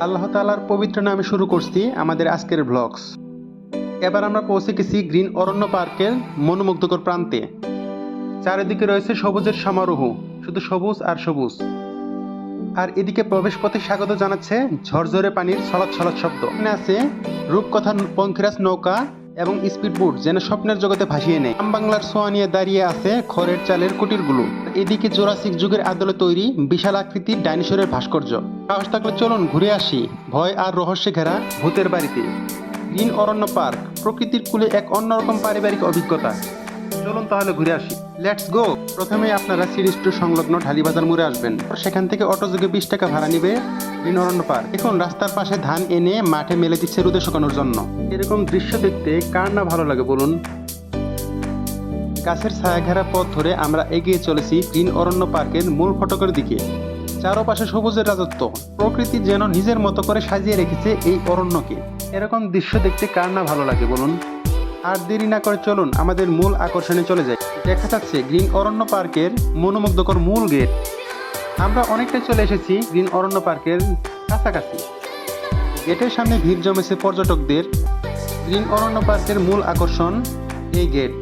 আল্লাহ তালার পবিত্র নামে শুরু করছি আমাদের আজকের ব্লগস এবার আমরা পৌঁছে গেছি গ্রিন অরণ্য পার্কের মনোমুগ্ধকর প্রান্তে। চারিদিকে রয়েছে সবুজের সমারোহ, শুধু সবুজ আর সবুজ। আর এদিকে প্রবেশ পথে স্বাগত জানাচ্ছে ঝরঝরে পানির ছলৎ ছলৎ শব্দ। আছে রূপকথা পঙ্খিরাজ নৌকা এবং স্পিড বোট যেন স্বপ্নের জগতে ভাসিয়ে নেয়। আম বাংলার সোয়া নিয়ে দাঁড়িয়ে আছে খড়ের চালের কুটিরগুলো এদিকে জোরাসিক যুগের আদলে তৈরি বিশাল আকৃতির ডাইনোসরের ভাস্কর্য। সাহস থাকলে চলুন ঘুরে আসি ভয় আর রহস্যে ঘেরা ভূতের বাড়িতে। গ্রিন অরণ্য পার্ক প্রকৃতির কুলে এক অন্যরকম পারিবারিক অভিজ্ঞতা। চলুন তাহলে ঘুরে আসি। লেটস গো প্রথমে আপনারা সিরিজ টু সংলগ্ন ঢালিবাজার মোড়ে আসবেন। সেখান থেকে অটোযোগে বিশ টাকা ভাড়া নিবে অরণ্য পার্ক। এখন রাস্তার পাশে ধান এনে মাঠে মেলে দিচ্ছে রোদে শুকানোর জন্য। এরকম দৃশ্য দেখতে কার না ভালো লাগে বলুন? গাছের ছায়াঘেরা পথ ধরে আমরা এগিয়ে চলেছি গ্রিন অরণ্য পার্কের মূল ফটকের দিকে। চারপাশে সবুজের রাজত্ব। প্রকৃতি যেন নিজের মতো করে সাজিয়ে রেখেছে এই অরণ্যকে। এরকম দৃশ্য দেখতে কার না ভালো লাগে বলুন? আর দেরি না করে চলুন, আমাদের মূল আকর্ষণে চলে যাই। দেখা যাচ্ছে গ্রিন অরণ্য পার্কের মনোমুগ্ধকর মূল গেট। আমরা অনেকটাই চলে এসেছি গ্রিন অরণ্য পার্কের কাছাকাছি। গেটের সামনে ভিড় জমেছে পর্যটকদের। গ্রিন অরণ্য পার্কের মূল আকর্ষণ এই গেট।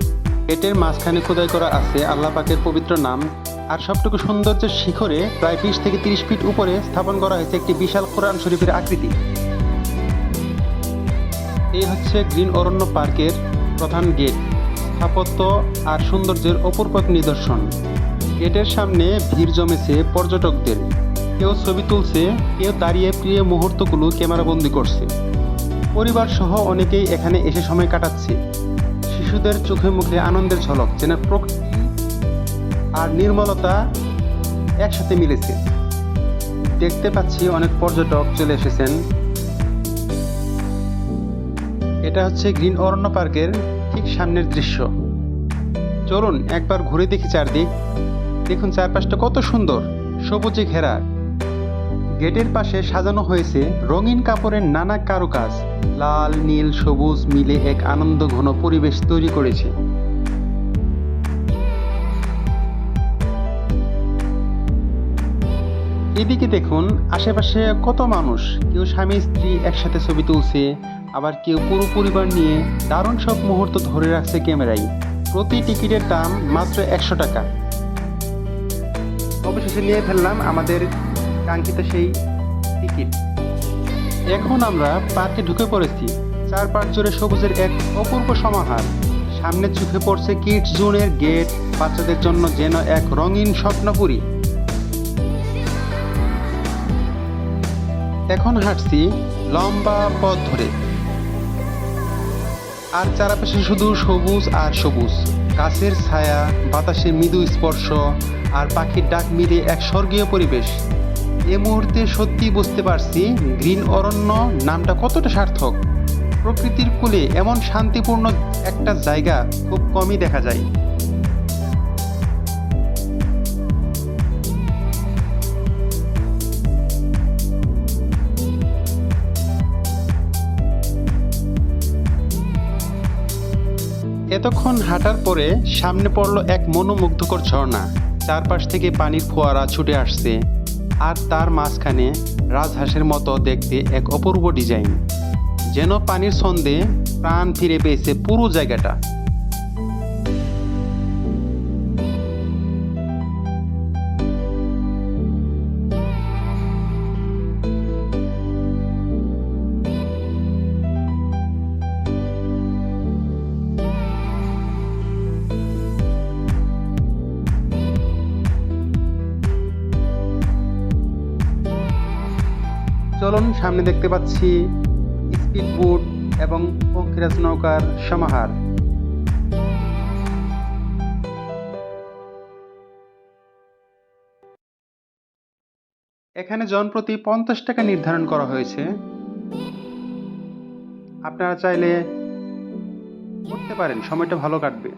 গেটের মাঝখানে খোদাই করা আছে আল্লাহ পাকের পবিত্র নাম। আর সবটুকু সৌন্দর্যের শিখরে প্রায় বিশ থেকে তিরিশ ফিট উপরে স্থাপন করা হয়েছে একটি বিশাল কোরআন শরীফের আকৃতি। এই হচ্ছে গ্রিন অরণ্য পার্কের প্রধান গেট। স্থাপত্য আর সৌন্দর্যের অপূর্ব নিদর্শন। গেটের সামনে ভিড় জমেছে পর্যটকদের। কেউ ছবি তুলছে, কেউ দাঁড়িয়ে প্রিয় মুহূর্তগুলো ক্যামেরাবন্দি করছে। পরিবার সহ অনেকেই এখানে এসে সময় কাটাচ্ছে। শিশুদের চোখে মুখে আনন্দের ঝলক, যেন প্রকৃতি আর নির্মলতা একসাথে মিলেছে। দেখতে পাচ্ছি অনেক পর্যটক চলে এসেছেন। এটা হচ্ছে গ্রিন অরণ্য পার্কের ঠিক সামনের দৃশ্য। চলুন একবার ঘুরে দেখি চারদিক। দেখুন চারপাশটা কত সুন্দর, সবুজে ঘেরা। গেটের পাশে সাজানো হয়েছে রঙিন কাপড়ের নানা কারুকাজ। লাল, নীল, সবুজ মিলে এক আনন্দ ঘন পরিবেশ তৈরি করেছে। এদিকে দেখুন, আশেপাশে কত মানুষ? কেউ স্বামী, স্ত্রী একসাথে ছবি তুলছে, আবার কেউ পুরো পরিবার নিয়ে দারুণ সব মুহূর্ত ধরে রাখছে ক্যামেরায়। প্রতি টিকিটের দাম মাত্র একশো টাকা। অবশেষে নিয়ে ফেললাম আমাদের কাঙ্ক্ষিত সেই টিকিট। এখন আমরা পার্কে ঢুকে পড়েছি। চার পাঁচ জুড়ে সবুজের এক অপূর্ব সমাহার। সামনে চোখে পড়ছে কিডস জোনের গেট, বাচ্চাদের জন্য যেন এক রঙিন স্বপ্নপুরী। এখন হাঁটছি লম্বা পথ ধরে। আর চারপাশে শুধু সবুজ আর সবুজ। গাছের ছায়া, বাতাসে মৃদু স্পর্শ, আর পাখির ডাক মিলে এক স্বর্গীয় পরিবেশ। এ মুহূর্তে সত্যি বুঝতে পারছি গ্রিন অরণ্য নামটা কতটা সার্থক। প্রকৃতির কুলে এমন শান্তিপূর্ণ একটা জায়গা খুব কমই দেখা যায়। এতক্ষণ হাঁটার পরে সামনে পড়ল এক মনোমুগ্ধকর ঝর্ণা। চারপাশ থেকে পানির ফোয়ারা ছুটে আসছে আর তার মাঝখানে রাজহাঁসের মতো দেখতে এক অপূর্ব ডিজাইন। যেন পানির ছন্দে প্রাণ ফিরে পেয়েছে পুরো জায়গাটা। সামনে দেখতে পাচ্ছি স্পিড বোট এবং পঙ্খিরাজ নৌকার সমাহার। এখানে জনপ্রতি পঞ্চাশ টাকা নির্ধারণ করা হয়েছে। আপনারা চাইলে করতে পারেন, সময়টা ভালো কাটবে।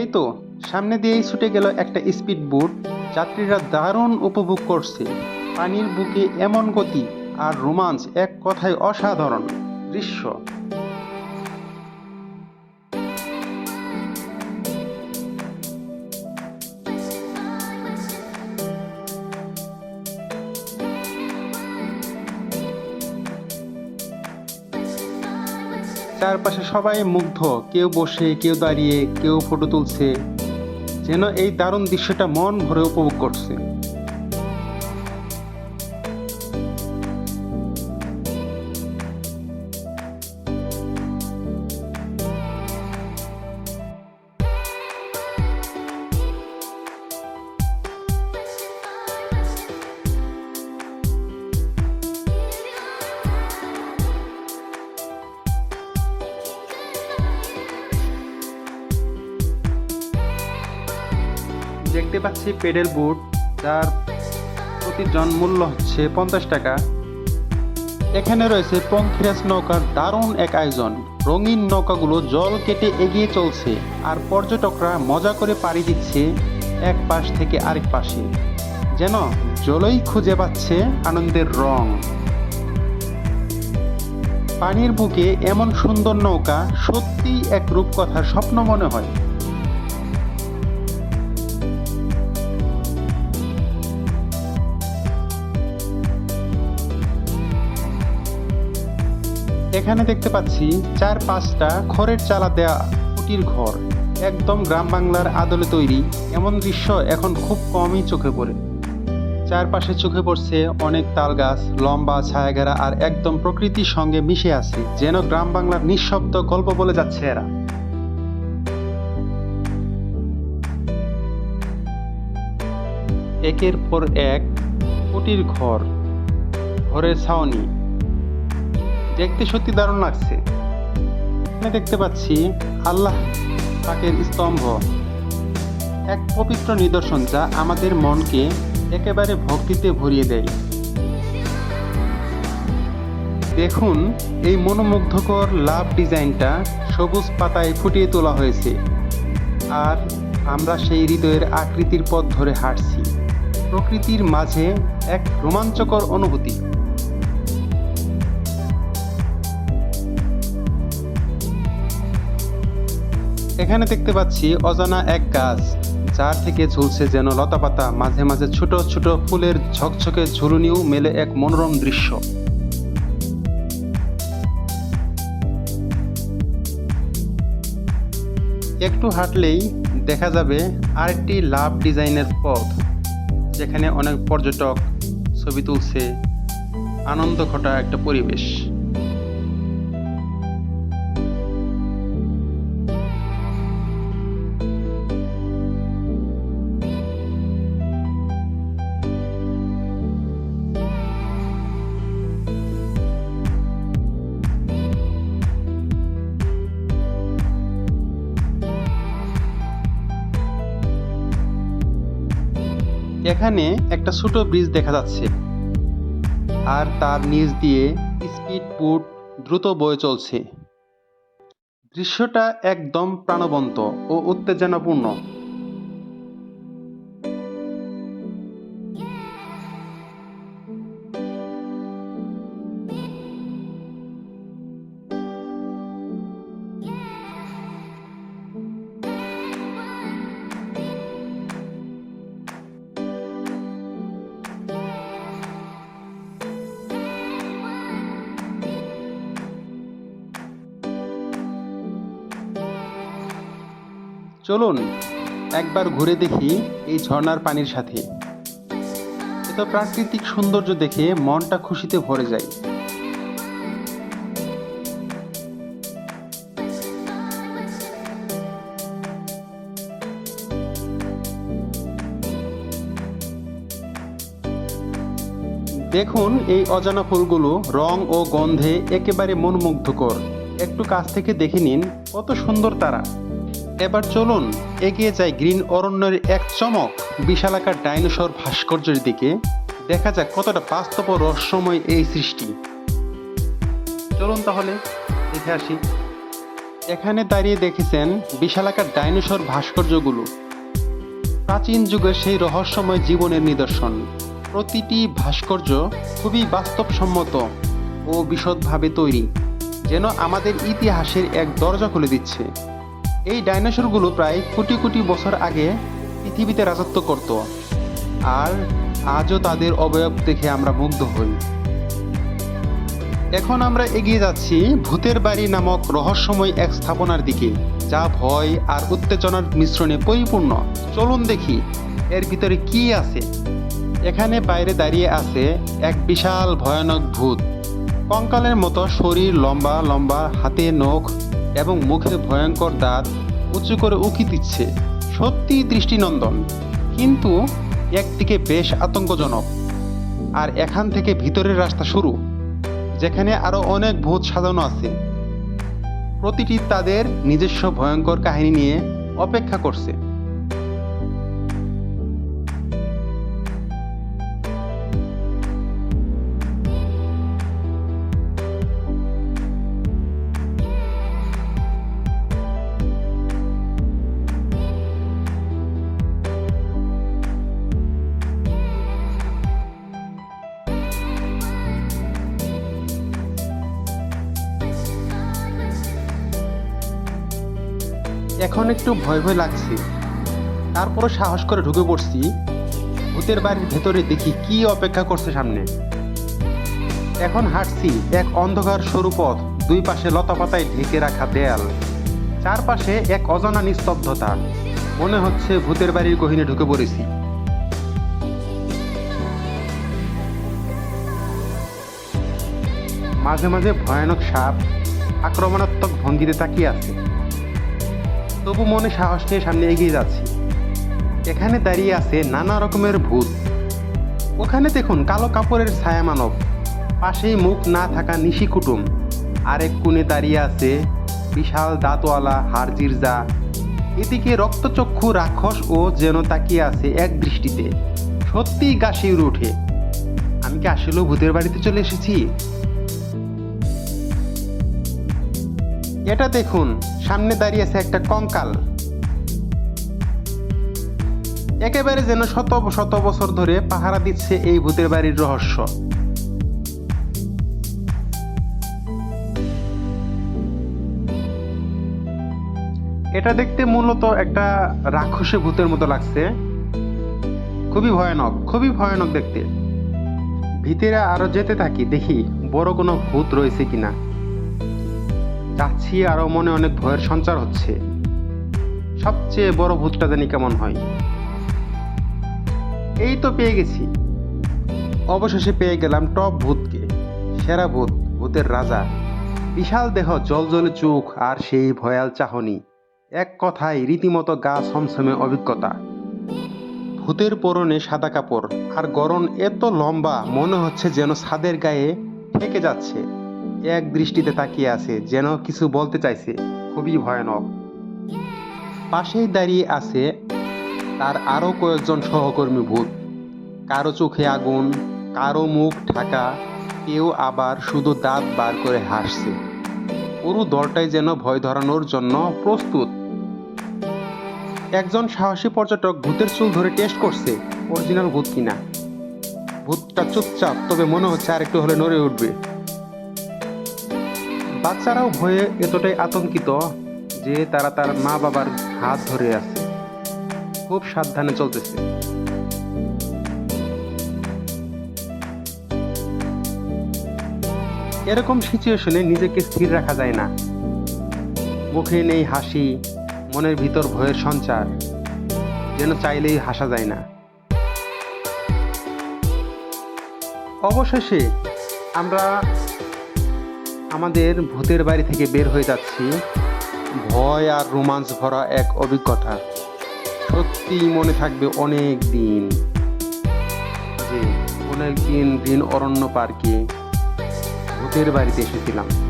এই তো, সামনে দিয়েই ছুটে গেল একটা স্পিড বোট। যাত্রীরা দারুণ উপভোগ করছে। পানির বুকে এমন গতি আর রোমাঞ্চ এক কথায় অসাধারণ দৃশ্য। চারপাশে সবাই মুগ্ধ। কেউ বসে, কেউ দাঁড়িয়ে, কেউ ফটো তুলছে। যেন এই দারুণ দৃশ্যটা মন ভরে উপভোগ করছে। পাচ্ছি পেডেল বুট, যার প্রতি জন মূল্য হচ্ছে পঞ্চাশ টাকা। এখানে রয়েছে পঙ্খিরাজ নৌকার দারুণ এক আয়োজন। রঙিন নৌকাগুলো জল কেটে এগিয়ে চলছে, আর পর্যটকরা মজা করে পাড়ি দিচ্ছে এক পাশ থেকে আরেক পাশে। যেন জলই খুঁজে পাচ্ছে আনন্দের রং। পানির বুকে এমন সুন্দর নৌকা সত্যিই এক রূপকথার স্বপ্ন মনে হয়। এখানে দেখতে পাচ্ছি চার পাঁচটা খড়ের চালা দেয়া কুটির ঘর। একদম গ্রাম বাংলার আদলে তৈরি। এমন দৃশ্য এখন খুব কমই চোখে পড়ে। চারপাশে চোখে পড়ছে অনেক তাল গাছ লম্বা ছায়াঘেরা আর একদম প্রকৃতির সঙ্গে মিশে আছে, যেন গ্রাম বাংলার নিঃশব্দ গল্প বলে যাচ্ছে এরা। একের পর এক কুটির ঘর, ঘরের ছাউনি। দেখতে সত্যি দারুণ লাগছে। এখানে দেখতে পাচ্ছি আল্লাহ পাকের স্তম্ভ। এক পবিত্র নিদর্শন যা আমাদের মনকে একেবারে ভক্তিতে ভরিয়ে দেয়। দেখুন, এই মনোমুগ্ধকর লাভ ডিজাইনটা সবুজ পাতায় ফুটিয়ে তোলা হয়েছে। আর আমরা সেই হৃদয়ের আকৃতির পথ ধরে হাঁটছি। প্রকৃতির মাঝে এক রোমাঞ্চকর অনুভূতি। এখানে দেখতে পাচ্ছি অজানা এক গাছ, যার থেকে ঝুলছে যেন লতাপাতা, মাঝে মাঝে ছোট ছোট ফুলের ঝকঝকে ঝুলুনিও মেলে এক মনোরম দৃশ্য। একটু হাঁটলেই দেখা যাবে আরেকটি লাভ ডিজাইনের পথ, যেখানে অনেক পর্যটক ছবি তুলছে, আনন্দ ঘটা একটা পরিবেশ। এখানে একটা ছোট ব্রিজ দেখা যাচ্ছে। আর তার নিচ দিয়ে স্পিড বোট দ্রুত বয়ে চলছে। দৃশ্যটা একদম প্রাণবন্ত ও উত্তেজনাপূর্ণ। চলুন একবার ঘুরে দেখি এই ঝর্ণার পানির সাথে। এত প্রাকৃতিক সৌন্দর্য দেখে মনটা খুশিতে ভরে যায়। দেখুন এই অজানা ফুলগুলো রং ও গন্ধে একেবারে মনমুগ্ধকর। একটু কাছ থেকে দেখে নিন কত সুন্দর তারা। এবার চলুন এগিয়ে যায় গ্রিন অরণ্যের এক চমক, বিশালাকার ডাইনোসর ভাস্কর্যের দিকে। দেখা যাক কতটা বাস্তব রহস্যময় এই সৃষ্টি। চলুন তাহলে দেখে আসি। এখানে দাঁড়িয়ে দেখেছেন বিশালাকার ডাইনোসর ভাস্কর্যগুলো। প্রাচীন যুগের সেই রহস্যময় জীবনের নিদর্শন। প্রতিটি ভাস্কর্য খুবই বাস্তবসম্মত ও বিশদভাবে তৈরি, যেন আমাদের ইতিহাসের এক দরজা খুলে দিচ্ছে। এই ডাইনোসরগুলো প্রায় কোটি কোটি বছর আগে পৃথিবীতে রাজত্ব করত। আর আজও তাদের অবয়ব দেখে আমরা মুগ্ধ হই। এখন আমরা এগিয়ে যাচ্ছি ভূতের বাড়ি নামক রহস্যময় এক স্থাপনার দিকে, যা ভয় আর উত্তেজনার মিশ্রণে পরিপূর্ণ। চলুন দেখি, এর ভিতরে কি আছে? এখানে বাইরে দাঁড়িয়ে আছে এক বিশাল ভয়ানক ভূত। কঙ্কালের মতো শরীর লম্বা লম্বা, হাতে নখ এবং মুখে ভয়ঙ্কর দাঁত উঁচু করে উঁকি দিচ্ছে। সত্যি দৃষ্টিনন্দন। কিন্তু একদিকে বেশ আতঙ্কজনক আর এখান থেকে ভিতরের রাস্তা শুরু, যেখানে আরও অনেক ভূত সাজানো আছে। প্রতিটি তাদের নিজস্ব ভয়ঙ্কর কাহিনী নিয়ে অপেক্ষা করছে। এখন একটু ভয় ভয় লাগছে। তারপরও সাহস করে ঢুকে পড়ছি। ভূতের বাড়ির ভেতরে দেখি কি অপেক্ষা করছে সামনে। এখন হাঁটছি এক অন্ধকার সরু পথ, দুই পাশে লতাপাতায় ঢেকে রাখা দেয়াল। চারপাশে এক অজানা নিস্তব্ধতা। মনে হচ্ছে ভূতের বাড়ির গহিনে ঢুকে পড়েছি। মাঝে মাঝে ভয়ানক সাপ আক্রমণাত্মক ভঙ্গিতে তাকিয়ে আছে। তবু মনে সাহস নিয়ে সামনে এগিয়ে যাচ্ছি। এখানে দাঁড়িয়ে আছে নানা রকমের ভূত। ওখানে দেখুন কালো কাপড়ের ছায়া মানব। পাশেই মুখ না থাকা নিশি কুটুম। আরেক কোণে দাঁড়িয়ে আছে বিশাল দাঁতওয়ালা হারজিরজা। এদিকে রক্তচক্ষু রাক্ষস ও যেন তাকিয়ে আছে এক দৃষ্টিতে। সত্যিই গা শিউরে ওঠে। আমি কি আসলেও ভূতের বাড়িতে চলে এসেছি? এটা দেখুন সামনে দাঁড়িয়ে আছে একটা কঙ্কাল। একেবারে যেন শত শত বছর ধরে পাহারা দিচ্ছে এই ভূতের বাড়ির রহস্য। এটা দেখতে মূলত একটা রাক্ষসে ভূতের মতো লাগছে। খুবই ভয়ানক খুবই ভয়ানক দেখতে। ভিতরে আরও যেতে থাকি, দেখি বড় কোনো ভূত রয়েছে কিনা। যাচ্ছি আরও মনে অনেক ভয়ের সঞ্চার হচ্ছে। সবচেয়ে বড় ভূতটা জানি কেমন হয়। এই তো পেয়ে গেছি। অবশেষে পেয়ে গেলাম টপ ভূতকে, সেরা ভূত, ভূতের রাজা। বিশাল দেহ জলজলে চোখ আর সেই ভয়াল চাহনি। এক কথায় রীতিমতো গা ছমছমে অভিজ্ঞতা। ভূতের পরনে সাদা কাপড়, আর গরম এত লম্বা, মনে হচ্ছে যেন ছাদের গায়ে ঠেকে যাচ্ছে। এক দৃষ্টিতে তাকিয়ে আছে, যেন কিছু বলতে চাইছে। খুবই ভয়ানক। পাশেই দাঁড়িয়ে আছে তার আরও কয়েকজন সহকর্মী ভূত। কারও চোখে আগুন, কারও মুখ ঢাকা, কেউ আবার শুধু দাঁত বার করে হাসছে। পুরো দলটাই যেন ভয় ধরানোর জন্য প্রস্তুত। একজন সাহসী পর্যটক ভূতের চুল ধরে টেস্ট করছে অরিজিনাল ভূত কিনা। ভূতটা চুপচাপ, তবে মনে হচ্ছে আর একটু হলে নড়ে উঠবে। বাচ্চারাও ভয়ে এতটাই আতঙ্কিত যে তারা তার মা বাবার হাত ধরে আছে। খুব সাবধানে চলতেছে। এরকম সিচুয়েশনে নিজেকে স্থির রাখা যায় না। মুখে নেই হাসি, মনের ভিতর ভয়ের সঞ্চার, যেন চাইলেই হাসা যায় না। অবশেষে আমরা আমাদের ভূতের বাড়ি থেকে বের হয়ে যাচ্ছি। ভয় আর রোমাঞ্চ ভরা এক অভিজ্ঞতা। সত্যি মনে থাকবে অনেক দিন। যে অনেক দিন দিন অরণ্য পার্কে ভূতের বাড়িতে এসেছিলাম।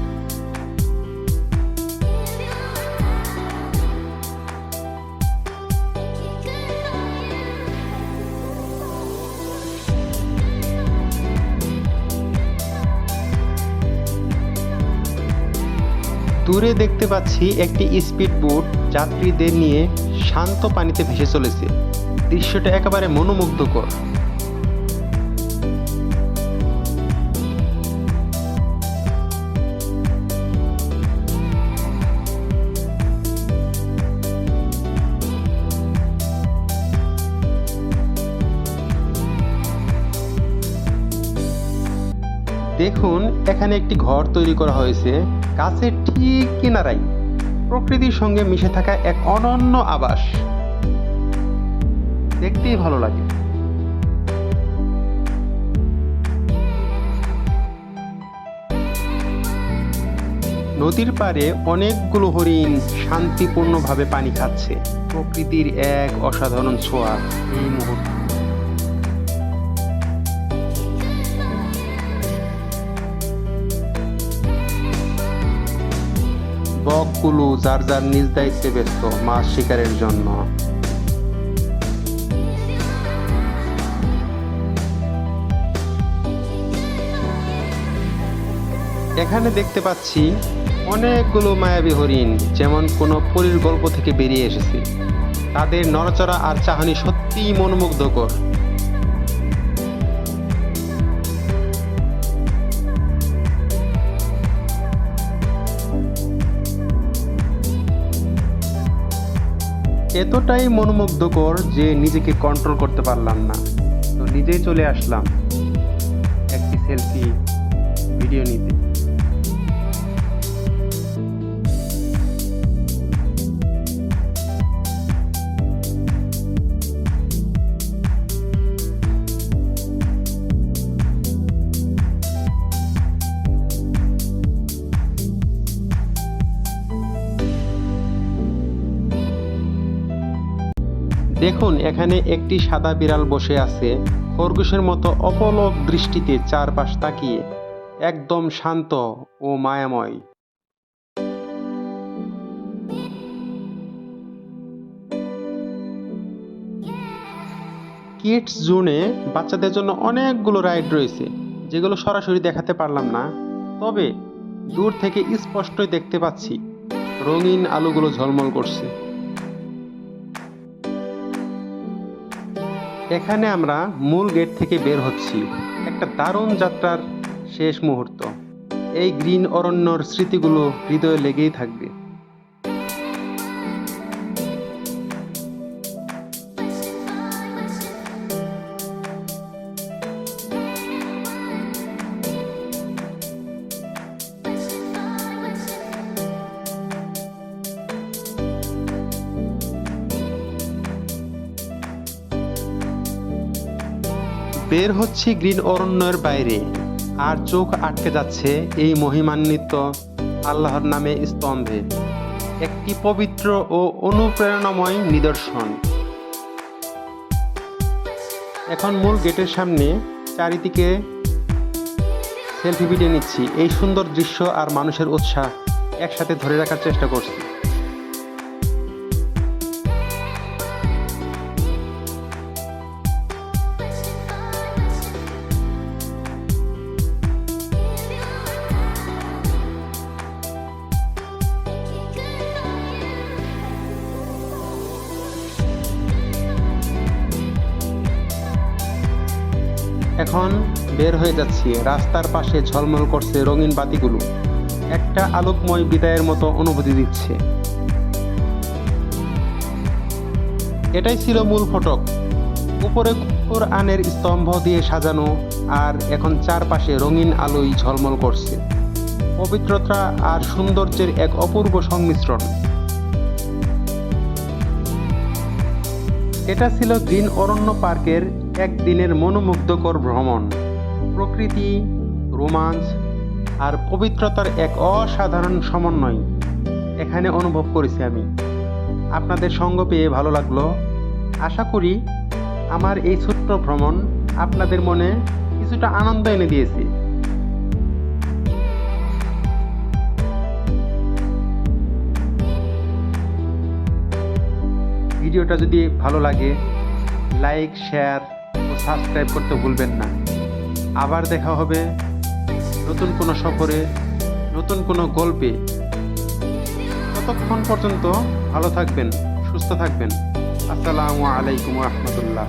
দূরে দেখতে পাচ্ছি একটি স্পিড বোট যাত্রীদের নিয়ে শান্ত পানিতে ভেসে চলেছে। দৃশ্যটা একেবারে মনোমুগ্ধকর। দেখুন, এখানে একটি ঘর তৈরি করা হয়েছে, গাছের ঠিক কিনারাই প্রকৃতির সঙ্গে মিশে থাকা এক অনন্য আবাস। দেখতেই ভালো লাগে। নদীর পাড়ে অনেকগুলো হরিণ শান্তিপূর্ণভাবে পানি খাচ্ছে। প্রকৃতির এক অসাধারণ ছোঁয়া এই মুহূর্তে। বকগুলো যার যার নিজ দায়িত্বে ব্যস্ত মাছ শিকারের জন্য। এখানে দেখতে পাচ্ছি অনেকগুলো মায়াবী হরিণ, যেমন কোনো পরির গল্প থেকে বেরিয়ে এসেছে। তাদের নড়াচড়া আর চাহানি সত্যিই মনোমুগ্ধকর। এতটাই মনোমুগ্ধকর যে নিজেকে কন্ট্রোল করতে পারলাম না। তো নিজেই চলে আসলাম একটি সেলফি ভিডিও নিতে। দেখুন, এখানে একটি সাদা বিড়াল বসে আছে। খরগোশের মতো অপলক দৃষ্টিতে চারপাশ তাকিয়ে। একদম শান্ত ও মায়াময়। কিডস জোনে বাচ্চাদের জন্য অনেকগুলো রাইড রয়েছে, যেগুলো সরাসরি দেখাতে পারলাম না। তবে দূর থেকে স্পষ্টই দেখতে পাচ্ছি, রঙিন আলোগুলো ঝলমল করছে। এখানে আমরা মূল গেট থেকে বের হচ্ছি। একটা দারুণ যাত্রার শেষ মুহূর্ত। এই গ্রিন অরণ্যর স্মৃতিগুলো হৃদয়ে লেগেই থাকবে। বের হচ্ছি গ্রিন অরণ্যের বাইরে। আর চোখ আটকে যাচ্ছে এই মহিমান্বিত আল্লাহর নামে স্তম্ভে। একটি পবিত্র ও অনুপ্রেরণাময় নিদর্শন। এখন মূল গেটের সামনে চারিদিকে সেলফি ভিডিও নিচ্ছি। এই সুন্দর দৃশ্য আর মানুষের উৎসাহ একসাথে ধরে রাখার চেষ্টা করছি। এখন বের হয়ে যাচ্ছি। রাস্তার পাশে ঝলমল করছে রঙিন বাতিগুলো। একটা আলোকময় বিদায়ের মতো অনুভূতি দিচ্ছে। এটাই ছিল মূল ফটক। উপরে আনের স্তম্ভ দিয়ে সাজানো আর এখন চারপাশে রঙিন আলোয় ঝলমল করছে। পবিত্রতা আর সৌন্দর্যের এক অপূর্ব সংমিশ্রণ। এটা ছিল গ্রিন অরণ্য পার্কের একদিনের মনোমুগ্ধকর ভ্রমণ। প্রকৃতি, রোমাঞ্চ আর পবিত্রতার এক অসাধারণ সমন্বয় এখানে অনুভব করেছি আমি। আপনাদের সঙ্গ পেয়ে ভালো লাগল। আশা করি আমার এই ছোট্ট ভ্রমণ আপনাদের মনে কিছুটা আনন্দ এনে দিয়েছে। ভিডিওটা যদি ভালো লাগে, লাইক, শেয়ার সাবস্ক্রাইব করতে ভুলবেন না। আবার দেখা হবে নতুন কোনো সফরে, নতুন কোনো গল্পে। ততক্ষণ পর্যন্ত ভালো থাকবেন, সুস্থ থাকবেন। আসসালামু আলাইকুম রহমতুল্লাহ।